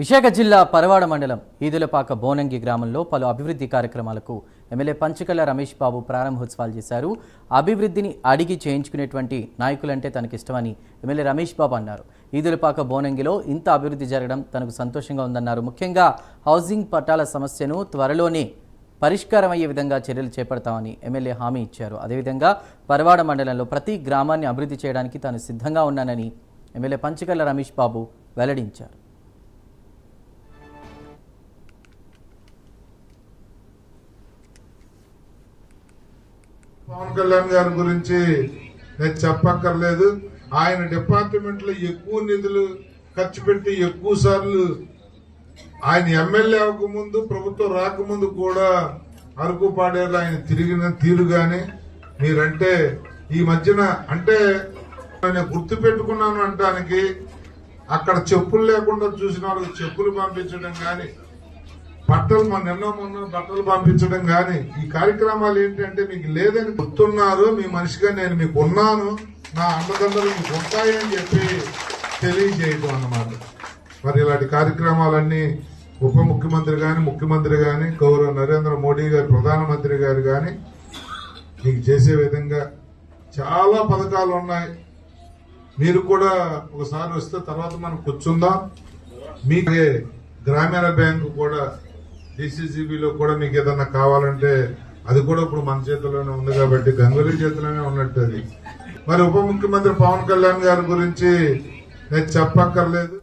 విశాఖ జిల్లా పరవాడ మండలం ఈదులపాక బోనంగి గ్రామంలో పలు అభివృద్ధి కార్యక్రమాలకు ఎమ్మెల్యే పంచకల్ల రమేష్ బాబు ప్రారంభోత్సవాలు చేశారు. అభివృద్ధిని అడిగి చేయించుకునేటువంటి నాయకులంటే తనకిష్టమని ఎమ్మెల్యే రమేష్ బాబు అన్నారు. ఈదులపాక బోనంగిలో ఇంత అభివృద్ధి జరగడం తనకు సంతోషంగా ఉందన్నారు. ముఖ్యంగా హౌసింగ్ పట్టాల సమస్యను త్వరలోనే పరిష్కారం అయ్యే విధంగా చర్యలు చేపడతామని ఎమ్మెల్యే హామీ ఇచ్చారు. అదేవిధంగా పరవాడ మండలంలో ప్రతి గ్రామాన్ని అభివృద్ధి చేయడానికి తాను సిద్ధంగా ఉన్నానని ఎమ్మెల్యే పంచకల్ల రమేష్ బాబు వెల్లడించారు. పవన్ కళ్యాణ్ గారి గురించి నేను చెప్పక్కర్లేదు. ఆయన డిపార్ట్మెంట్లో ఎక్కువ నిధులు ఖర్చు పెట్టి ఎక్కువ సార్లు ఆయన ఎమ్మెల్యే అవ్వకముందు ప్రభుత్వం రాకముందు కూడా అరకు పాడేరు ఆయన తిరిగిన తీరు గాని మీరంటే ఈ మధ్యన అంటే నేను గుర్తు పెట్టుకున్నాను అంటానికి అక్కడ చెప్పులు లేకుండా చూసిన వాళ్ళకి చెప్పులు పంపించడం కానీ బట్టలు మన ఎన్నో మొన్న బట్టలు పంపించడం కానీ ఈ కార్యక్రమాలు ఏంటంటే మీకు లేదని గుర్తున్నారు మీ మనిషిగా నేను మీకు ఉన్నాను నా అన్నదండలు మీకు ఉంటాయని చెప్పి తెలియజేయటం అన్నమాట. మరి ఇలాంటి కార్యక్రమాలన్నీ ఉప ముఖ్యమంత్రి కానీ ముఖ్యమంత్రి కానీ గౌరవ నరేంద్ర మోడీ గారు ప్రధానమంత్రి గారు కానీ మీకు చేసే విధంగా చాలా పథకాలు ఉన్నాయి. మీరు కూడా ఒకసారి వస్తే తర్వాత మనం కూర్చుందాం. మీకే గ్రామీణ బ్యాంకు కూడా డిసిసిబిలో కూడా మీకు ఏదన్నా కావాలంటే అది కూడా ఇప్పుడు మన చేతిలోనే ఉంది కాబట్టి గంగులీ చేతిలోనే ఉన్నట్టు అది. మరి ఉప ముఖ్యమంత్రి పవన్ కళ్యాణ్ గారి గురించి నేను చెప్పక్కర్లేదు.